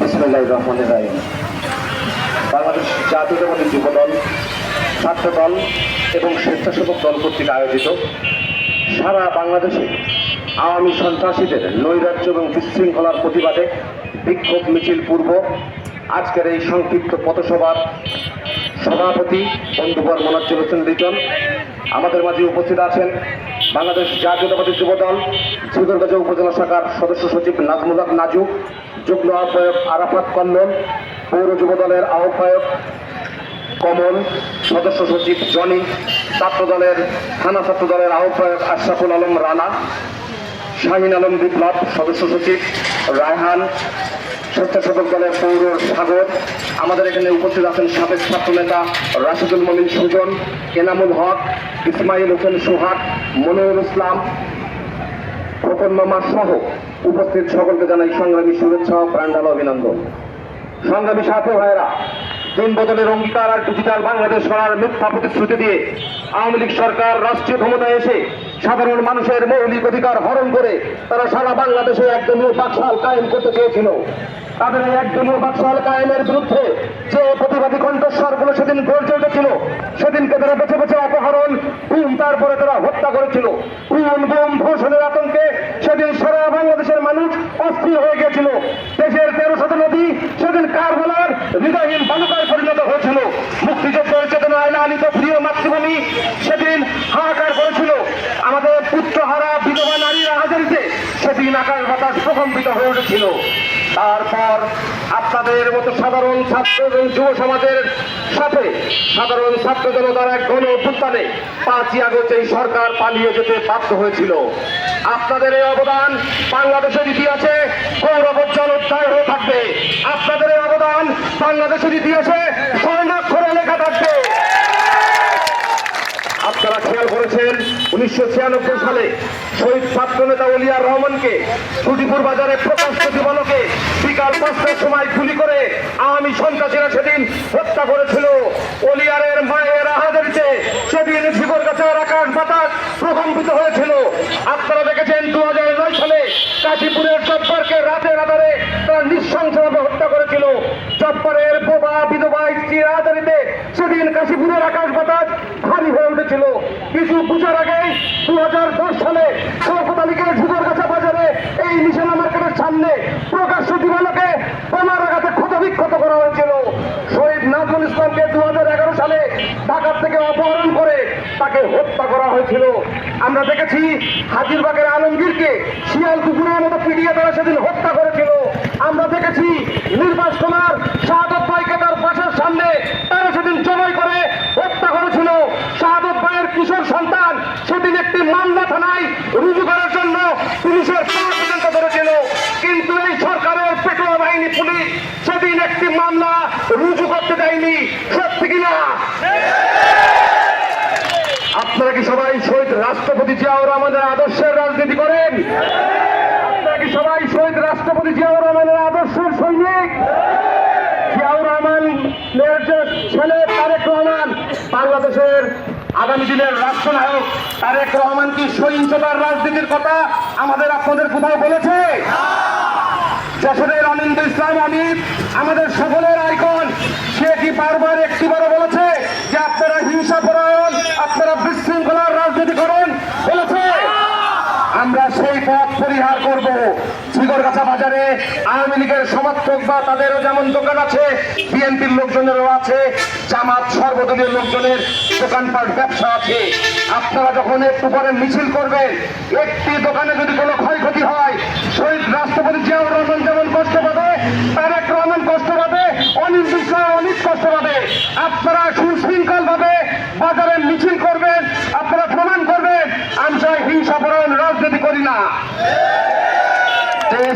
বিসমুল্লাহ রহমান রাহিম। বাংলাদেশ জাতীয়তাবাদী যুব ছাত্র দল এবং স্বেচ্ছাসেবক দল কর্তৃক আয়োজিত সারা বাংলাদেশে আওয়ামী সন্ত্রাসীদের নৈরাজ্য এবং বিশৃঙ্খলার প্রতিবাদে বিক্ষোভ মিছিল পূর্ব আজকের এই সংক্ষিপ্ত পথসভার সভাপতি বন্ধুবর মোনাজ্জুল হোসেন লিটন। আমাদের মাঝে উপস্থিত আছেন বাংলাদেশ জাতীয়তাবাদী যুব দল উপজেলা শাখার সদস্য সচিব নাজমুল হক নাজু, যুগ্ম আহ্বায়ক আরাফাত কল্লোল, পৌর যুব দলের আহ্বায়ক কমল, সদস্য সচিব জনি ছাত্র দলের থানা ছাত্র দলের আহ্বায়ক আশরাফুল আলম রানা, শাহিন আলম বিপ্লব, সদস্য সচিব রায়হান স্বেচ্ছাসেবক দলের পৌর সাগর। আমাদের এখানে উপস্থিত আছেন সাবেক ছাত্র নেতা রাশিদুল মমিন সুজন, এনামুল হক, ইসমাইল হোসেন সোহাগ মনিরুল ইসলাম, খোকন মামা সহ উপস্থিত সকলকে জানাই সংগ্রামী শুভেচ্ছা ও প্রাণঢাল অভিনন্দন। সংগ্রামী সাথী ভাইয়েরা দিন বদলের অঙ্গীকার আর ডিজিটাল বাংলাদেশ করার মিথ্যা প্রতিশ্রুতি দিয়ে আওয়ামী লীগ সরকার রাষ্ট্রীয় ক্ষমতায় এসে সাধারণ মানুষের মৌলিক অধিকার হরণ করে তারা সারা বাংলাদেশে একদলীয় বাকশাল কায়েম করতে চেয়েছিল। তাদের এই একদলীয় বাকশাল কায়েমের বিরুদ্ধে যে প্রতিবাদী কণ্ঠস্বরগুলো সেদিন গর্জে উঠেছিল, সেদিনকে তারা বেছে বেছে অপহরণ গুম তারপরে তারা হত্যা করেছিল। গুম গুম, ধর্ষণের আতঙ্কে সেদিন সারা বাংলাদেশের মানুষ অস্থির হয়ে গিয়েছিল। দেশের তেরো শত নদী সেদিন কারবালার হৃদয়হীন বালুকায় পরিণত হয়েছিল। মুক্তিযুদ্ধের চেতনা আলিত প্রিয় মাতৃভূমি সেদিন হাহাকার করেছিল। আমাদের পুত্রহারা, বিধবা নারীরা হাজারিতে সেদিন আকাশ বাতাস প্রকম্পিত হয়ে উঠেছিল। তারপর আপনাদের মতো সাধারণ ছাত্র এবং যুব সমাজের সাথে সাধারণ ছাত্র জনতার এক গণ অভ্যুত্থানে পাঁচই আগস্ট এই সরকার পালিয়ে যেতে বাধ্য হয়েছিল। আপনাদের এই অবদান বাংলাদেশের ইতিহাসে গৌরবোজ্জ্বল অধ্যায় হয়ে থাকবে। আপনাদের এই অবদান বাংলাদেশের ইতিহাসে স্বর্ণাক্ষরে লেখা থাকবে। আপনারা খেয়াল করেছেন, উনিশশো ছিয়ানব্বই সালে শহীদ ছাত্র নেতা অলিয়ার রহমানকে ছুটিপুর বাজারে প্রকাশ্য দিবালোকে বিকাল পাঁচটার সময় গুলি করে আওয়ামী সন্ত্রাসীরা সেদিন হত্যা করেছিল। অলিয়ারের মায়ের আহাজারিতে সেদিন ঝিগর কাছে আকাশ বাতাস প্রকম্পিত হয়েছিল। আপনারা দেখেছেন দু সালে কাশীপুরের জব্বারকে রাতে রাতারে তারা নৃশংসভাবে হত্যা করেছিল। জব্বারের বোবা বিধবা স্ত্রীর আধারিতে সেদিন কাশীপুরের আকাশ বাতাস ভারী হয়ে উঠেছিল। কিছু বুঝার আগেই দু সালে শওকত আলীকে ঝুগরগাছা বাজারে এই নিশানা মার্কেটের সামনে প্রকাশ্য দিবালোকে বোমার আঘাতে ক্ষতবিক্ষত করা হয়েছিল। শহীদ নাজমুল ইসলামকে দুহাজার এগারো সালে ঢাকার থেকে অপহরণ করে তাকে হত্যা করা হয়েছিল। আমরা দেখেছি হাজিরবাগের আলমগীরকে শিয়াল কুকুরের মতো পিটিয়ে তারা সেদিন হত্যা করেছিল। আমরা দেখেছি নির্বাস কুমার শাহাদত ভাইকে তার বাসার সামনে তারা সেদিন জবাই করে হত্যা করেছিল শাহাদত ভাইয়ের কিশোর সন্তান সেদিন একটি মামলা থানায় রুজু করার জন্য পুলিশের পর্যন্ত ধরেছিল কিন্তু এই সরকারের পেটোয়া বাহিনী পুলিশ সেদিন একটি মামলা রুজু করতে দেয়নি। সত্যি কিনা আপনারা কি সবাই শহীদ রাষ্ট্রপতি জিয়াউর রহমানের আদর্শের রাজনীতি করেন? আপনারা কি সবাই শহীদ রাষ্ট্রপতি জিয়াউর রহমানের আদর্শের সৈনিক? জিয়াউর রহমানের যে ছেলে তারেক রহমান বাংলাদেশের আগামী দিনের রাষ্ট্রনায়ক তারেক রহমান কি সহিংসতার রাজনীতির কথা আমাদের আপনাদের কোথাও বলেছে? যশোরের অনিন্দ ইসলাম অমিত, আমাদের সকলের আইকন সে কি বারবার একটিবারও বলেছে যে আপনারা হিংসা পরায়ণ আপনারা বিশৃঙ্খলার রাজনীতি করেন বলেছে আমরা সেই পথ পরিহার করব ঝিগরগাছা বাজারে আওয়ামী লীগের সমর্থক বা তাদেরও যেমন দোকান আছে, বিএনপির লোকজনেরও আছে, জামাত সর্বদলীয় লোকজনের দোকানপাট ব্যবসা আছে। আপনারা যখন একটু পরে মিছিল করবেন, একটি দোকানে যদি কোনো ক্ষয়ক্ষতি হয়, শহীদ রাষ্ট্রপতি জিয়াউর রহমান যেমন কষ্ট পাবে, তারেক রহমান কষ্ট পাবে, অনিল বিশ্বাস অনেক কষ্ট পাবে। আপনারা সুশৃঙ্খল ভাবে বাজারে মিছিল করবেন, আপনারা প্রমাণ করবেন, আমরা হিংসা পরায়ণ রাজনীতি করি না।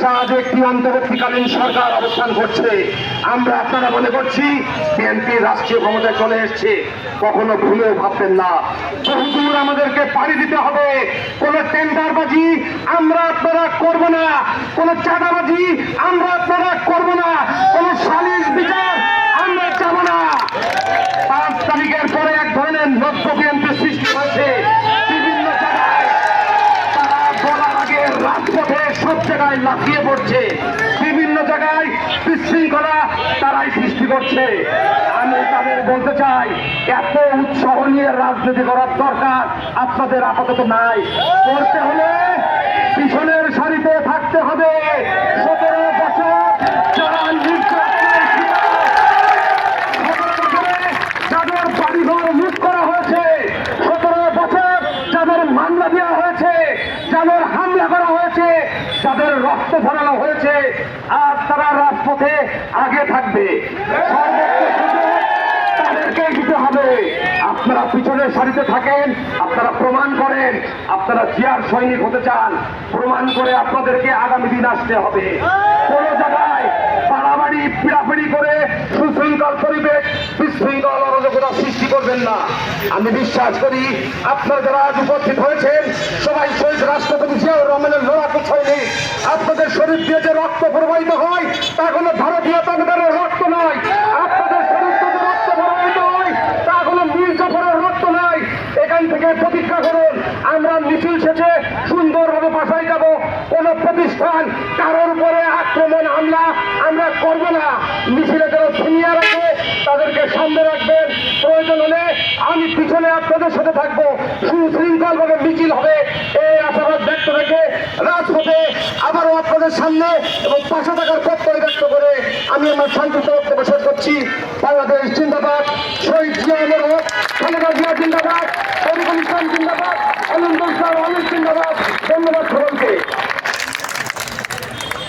দেশ আজ একটি অন্তর্বর্তীকালীন সরকার অবস্থান করছে। আমরা আপনারা মনে করছি, বিএনপি রাষ্ট্রীয় ক্ষমতায় চলে এসছে। কখনো ভুলেও ভাববেন না। বহুদূর আমাদেরকে পাড়ি দিতে হবে। কোন টেন্ডারবাজি আমরা আপনারা করব না। কোন চাঁদাবাজি আমরা আপনারা করব না। কোন সালিশ বিচার আমরা যাব না। পাঁচ তারিখের পরে এক ধরনের নব্য সব জায়গায় লাফিয়ে পড়ছে। বিভিন্ন জায়গায় বিশৃঙ্খলা তারাই সৃষ্টি করছে। আমি তাদের বলতে চাই, এত উৎসাহ নিয়ে রাজনীতি করার দরকার আপনাদের আপাতত নাই। করতে হলে পিছনের রক্ত ভরানো হয়েছে, আর তারা রাজপথে আগে থাকবে। আপনারা পিছনের সারিতে থাকেন, আপনারা প্রমাণ করেন, আপনারা জিয়ার সৈনিক হতে চান, প্রমাণ করে আপনাদেরকে আগামী দিন আসতে হবে। কোন জায়গায় পাড়াবাড়ি পিড়াপিড়ি করে সুশৃঙ্খল বিশৃঙ্খল অরাজকতা সৃষ্টি করবেন না। আমি বিশ্বাস করি আপনারা যারা আজ উপস্থিত হয়েছেন, সবাই শহীদ রাষ্ট্রপতি জিয়াউর রহমানের লড়াকু সৈনিক আপনাদের শরীর দিয়ে যে রক্ত প্রবাহিত হয়, তা কোনো ভারতীয় তামিলের রক্ত নয়। আপনাদের শরীর থেকে রক্ত প্রবাহিত হয়, তা কোনো মির্জাফরের রক্ত নয়। এখান থেকে প্রতিজ্ঞা করুন, আমরা মিছিল শেষে সুন্দরভাবে বাসায় যাব। কোন প্রতিষ্ঠান কারোর উপরে আক্রমণ, হামলা আমরা করব না। মিছিলে যারা সিনিয়র আছে তাদেরকে সুশৃঙ্খলভাবে মিছিল হবে, এই আশাবাদ ব্যক্ত রেখে রাজপথে আবারও আপনাদের সামনে এবং পাশে থাকার পথ ব্যক্ত করে আমি আমার সংযুক্ত বক্তব্য শেষ করছি। বাংলাদেশ জিন্দাবাদ, শহীদ জিয়া জিন্দাবাদ।